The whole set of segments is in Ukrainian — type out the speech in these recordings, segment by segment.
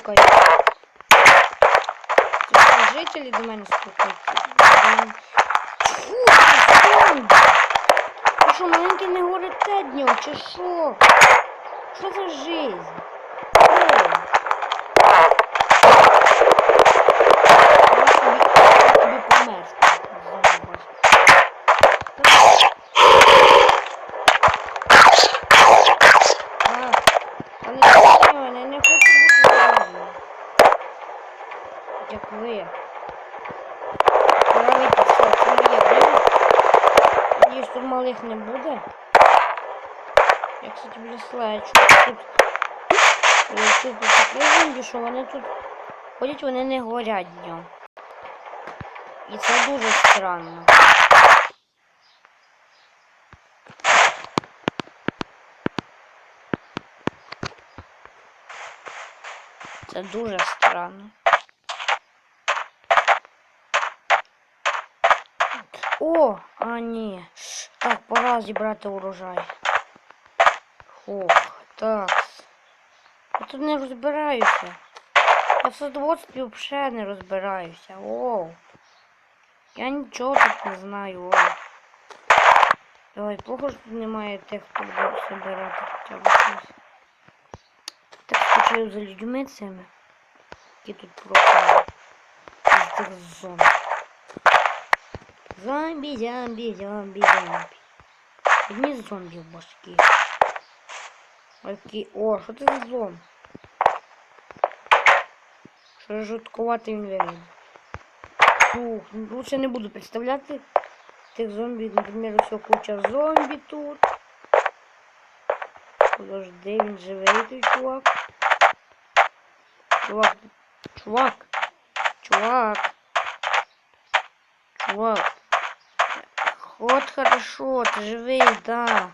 стукають. Це жителі до мене стукають. Що, маленький не горите днем, чи що? Що за жизнь? Пора вийти, все, це моє время. Надіюсь, тут малих не буде. Я, кстати, бля, слайчу. Тут, я тут такі зомбі, що вони тут ходять, вони не горять днем. І це дуже странно. Це дуже странно. О, а ні. Так, пора зібрати урожай. Ох, так. Я тут не розбираюся. Я в садоводстві взагалі не розбираюся. Оу. Я нічого тут не знаю. Оу. Давай, плохо що тут немає тих, хто буде збирати хоча б щось. Так скучаю за людьми цими. Які тут пропали. З цих зон. Зомбі, зомбі, зомбі, зомбі. Одні зомбі в башки. Окей. О, що це за зомбі? Що жуткувати він виглядає. Фух, ну, лучше не буду представляти тих зомбі. Наприклад, все куча зомбі тут. Подожди, він живий той чувак. Чувак. Чувак. Чувак. Чувак. Вот хорошо, ты живий, да.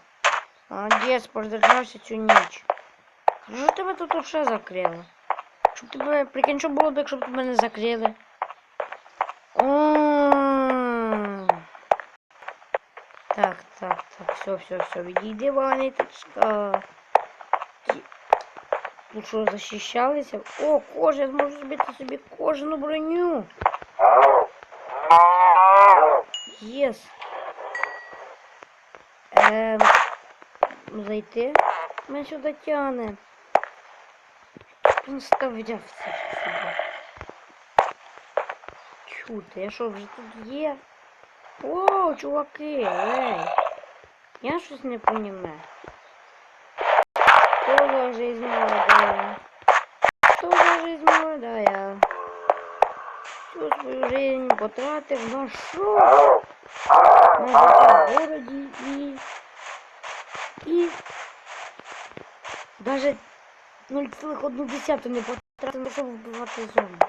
Молодець, продержався цю ніч. Що тебе тут вообще закрили? Щоб тебе, прикинь, що було б, якщо б тебе не закрили. Так, так, так, все, все, все, відійди, ваниточка. Тут що, защищалися? О, кожа, я зможу зробити собі кожану броню. Єс. Ем, зайти? Мене сюди тяне. Він ставляв все сюди. Чути, я що, вже тут є? О, чуваки, ей. Я щось не понімаю. За жизнь молодая? За жизнь молодая? Всю свою жизнь потратив на що? На життя в городі і... І... Даже 0,1 не потратив на щоб вбивати зомбі.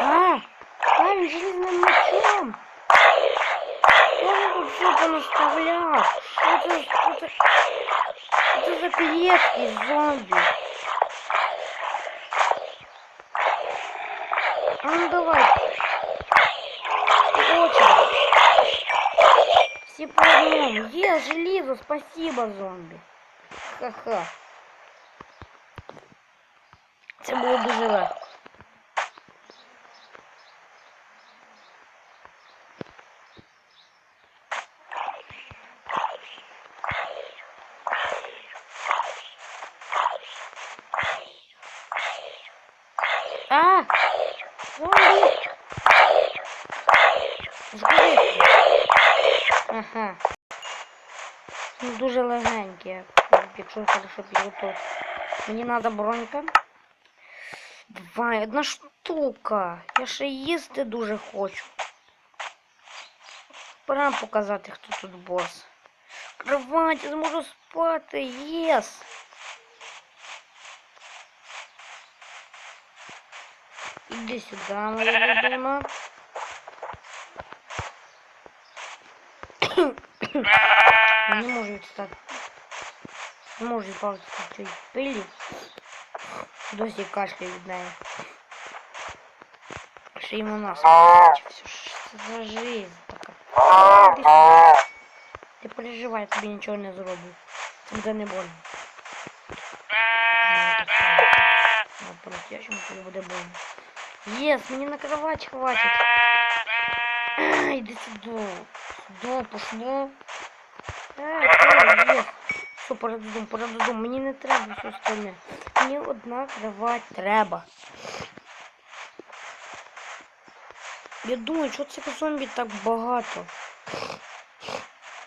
А, він железним мечом. Кто тут все понаставлял? Что это, что за клетки зомби? А ну давай. Очень. Все по одному. Е, железо, спасибо, зомби. Ха-ха. Це було дуже. А! Зомбі! Збери! Ага. Ну, дуже легенькі, як- якщо хорошо підготувати. Мені треба бронька. Давай, одна штука. Я ще їсти дуже хочу. Пора показати, хто тут бос. Кровать, я зможу спати, єс! Іди сюди, моя любима. Не можу відстати. Не можу відпавити в цій пилі. Досі кашляє від неї. Ще що це за жизнь така. Ти переживай, я тобі нічого не зроблю. Це буде не больно. А, по-настоящему буде больно. Єс, мені на кровать хватить. А, Іди сюди. Сюди, пошло. А, пора додому, пора додому. Мені не треба все остальне. Мені одна кровать треба. Я думаю, що цих зомбі так багато.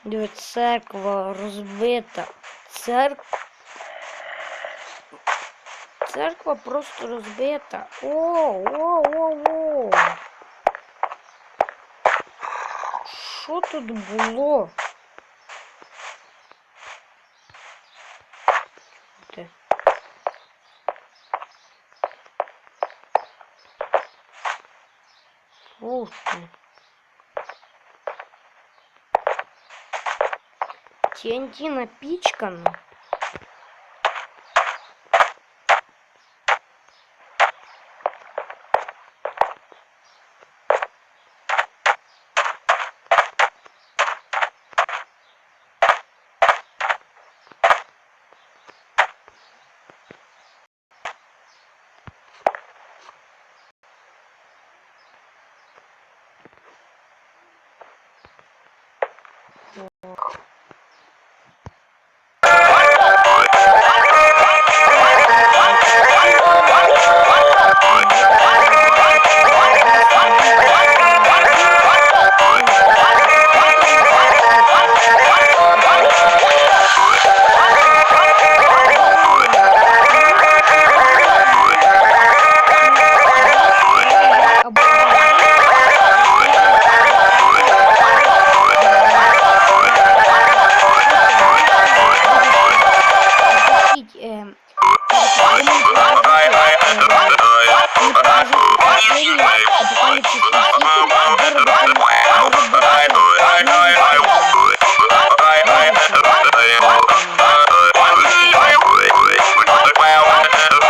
Дивись, церква розбита. Церква. Церква просто розбита. О, о, о, о. Що тут було? Ти. Ух ты. TNT напичкано.